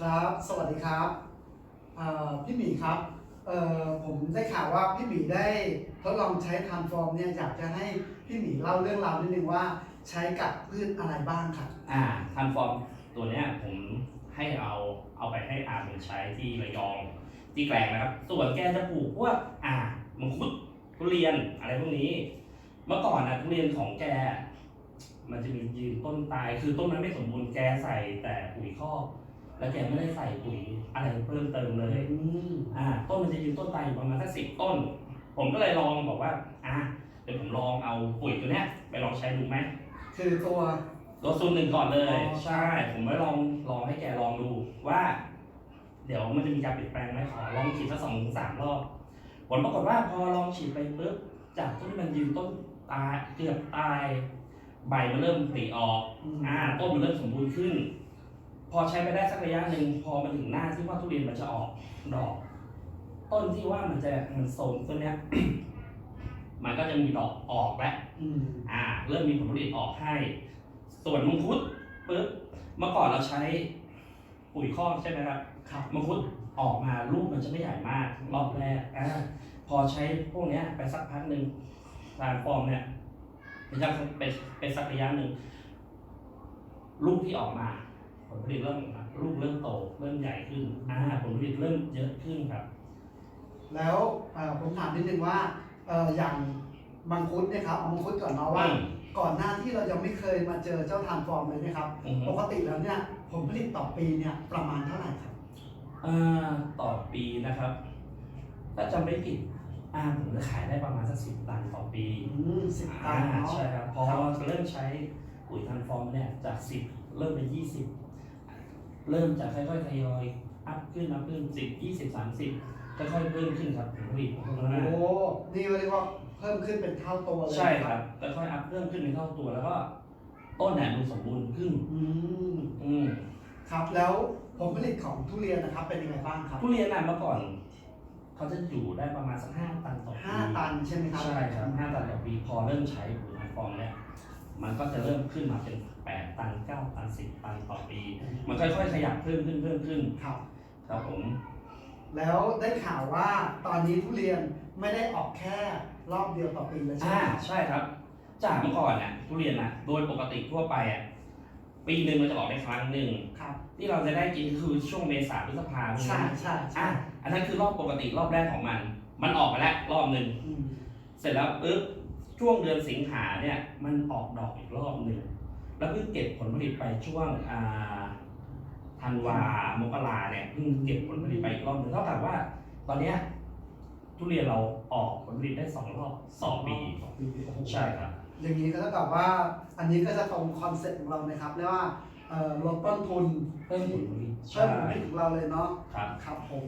ครับ สวัสดีครับพี่หมีครับผมได้ข่าวว่าพี่หมีได้ทดลองใช้ทานฟอร์มเนี่ยอยากจะให้พี่หมีเล่าเรื่องราวนิดนึงว่าใช้กับพืชอะไรบ้างครับอ่าทันฟอร์มตัวเนี้ยผมให้เอาเอาไปให้อาร์มใช้ที่ระยอง ที่แกลงนะครับ ส่วนแกจะปลูกพวกอ่ามังคุดทุเรียนอะไรพวกนี้ เมื่อก่อนนะทุเรียนของแก มันจะมียืนต้นตายคือต้นนั้นไม่สมบูรณ์แกใส่แต่ปุ๋ยคอก แล้วแกไม่ได้ใส่ปุ๋ยอะไรเพิ่มเติมเลยอืมอ่าต้นมันจะยืนต้นตายอยู่ประมาณสักสิบต้น ผมก็เลยลองบอกว่าอะเดี๋ยวผมลองเอาปุ๋ยตัวเนี้ยไปลองใช้ดูไหมคือตัวตัวซูนหนึ่งก่อนเลยอ๋อใช่ ผมไม่ลองลองให้แกลองดูว่า เดี๋ยวมันจะมีการเปลี่ยนแปลงไหมขอลองฉีดสักสองถึงสามรอบผลปรากฏว่าพอลองฉีดไปปุ๊บจากต้นที่มันยืนต้นตายเกือบตาย ใบมันเริ่มผลิออกอืมอ่าต้นมันเริ่มสมบูรณ์ขึ้น พอใช้ไปได้สักระยะหนึ่งพอมาถึงหน้าที่ว่าทุเรียนมันจะออกดอก ต้นที่ว่ามันจะมันโซนต้นเนี้ยมันก็จะมีดอกออกแล้วอืมอ่า เริ่มมีผลผลิตออกให้ ส่วนมังคุดปุ๊บเมื่อก่อนเราใช้ปุ๋ยคอกใช่ไหมครับครับมังคุดออกมาลูกมันจะไม่ใหญ่มากรอบแรกอ่าพอใช้พวกเนี้ยไปสักพักหนึ่งทานฟอร์มเนี่ยเป็นสักเป็นเป็นสักระยะหนึ่งลูกที่ออกมา ผลผลิตเริ่มลูกเริ่มโตเริ่มใหญ่ขึ้นอ่าผลผลิตเริ่มเยอะขึ้นครับ แล้วเอ่อผมถามนิดนึงว่าเอ่ออย่างมังคุดเนี่ยครับเอามังคุดก่อนเนาะว่า อืม ก่อนหน้าที่เรายังไม่เคยมาเจอเจ้าทานฟอร์มเลยนะครับ อือฮึปกติแล้วเนี่ยผลผลิตต่อปีเนี่ยประมาณเท่าไหร่ครับอ่าต่อปีนะครับถ้าจำไม่ผิดอ่าผมจะขายได้ประมาณสักสิบตันต่อปีอืมสิบตัอ่านเนาะใช่ครับพอเริ่มใช้ปุ๋ยทันฟอร์มเนี่ยจากสิบเริ่มเป็นยี่สิบ เริ่มจะค่อยๆทยอยอัพขึ้นอัพขึ้นสิบยี่สิบสามสิบค่อยๆเพิ่มขึ้นครับผลผลิตของเราโอ้นี่เรียกว่าเพิ่มขึ้นเป็นเท่าตัวเลยใช่ครับค่อยๆอัพเพิ่มขึ้นเป็นเท่าตัวแล้วก็ต้นเนี่ยดูสมบูรณ์ขึ้น อืมอืมครับแล้วผลผลิตของทุเรียนนะครับเป็นยังไงบ้างครับ ทุเรียนน่ะเมื่อก่อน เขาจะอยู่ได้ประมาณสักห้าตันต่อปีห้าตันใช่ไหมครับใช่ครับห้าตันต่อปีพอเริ่มใช้ปุ๋ยทางฟองเนี่ย มันก็จะเริ่มขึ้นมาเป็นแปดตันเก้าตันสิบตันต่อปี มันค่อยๆขยับเพิ่มขึ้นเพิ่มขึ้นครับ ครับผม แล้วได้ข่าวว่าตอนนี้ทุเรียนไม่ได้ออกแค่รอบเดียวต่อปีเลยใช่อ่าไหมใช่ครับ จากเมื่อก่อนเนี่ยทุเรียนน่ะโดยปกติทั่วไปอะปีหนึ่งมันจะออกได้ครั้งหนึ่งครับที่เราจะได้กินคือช่วงเมษาพฤษภาคมใช่ใช่ใช่อะอันนั้นคือรอบปกติรอบแรกของมัน มันออกไปแล้วรอบหนึ่ง อืมเสร็จแล้วปุ๊บ ช่วงเดือนสิงหาเนี่ยมันออกดอกอีกรอบหนึ่งแล้วเพิ่งเก็บผลผลิตไปช่วงอ่าธันวามกราเนี่ยเพิ่งเก็บผลผลิตไปอีกรอบหนึ่งเท่ากับว่า ตอนเนี้ยทุเรียนเราออกผลผลิตได้สองรอบสองปีสองปีโอ้โหใช่ครับ อย่างนี้ก็เท่ากับว่าอันนี้ก็จะตรงคอนเซ็ปต์ของเรานะครับเรียกว่าเอ่อลดต้นทุนเพิ่มผลผลิตเพิ่มผลผลิตของเราเลยเนาะครับครับผม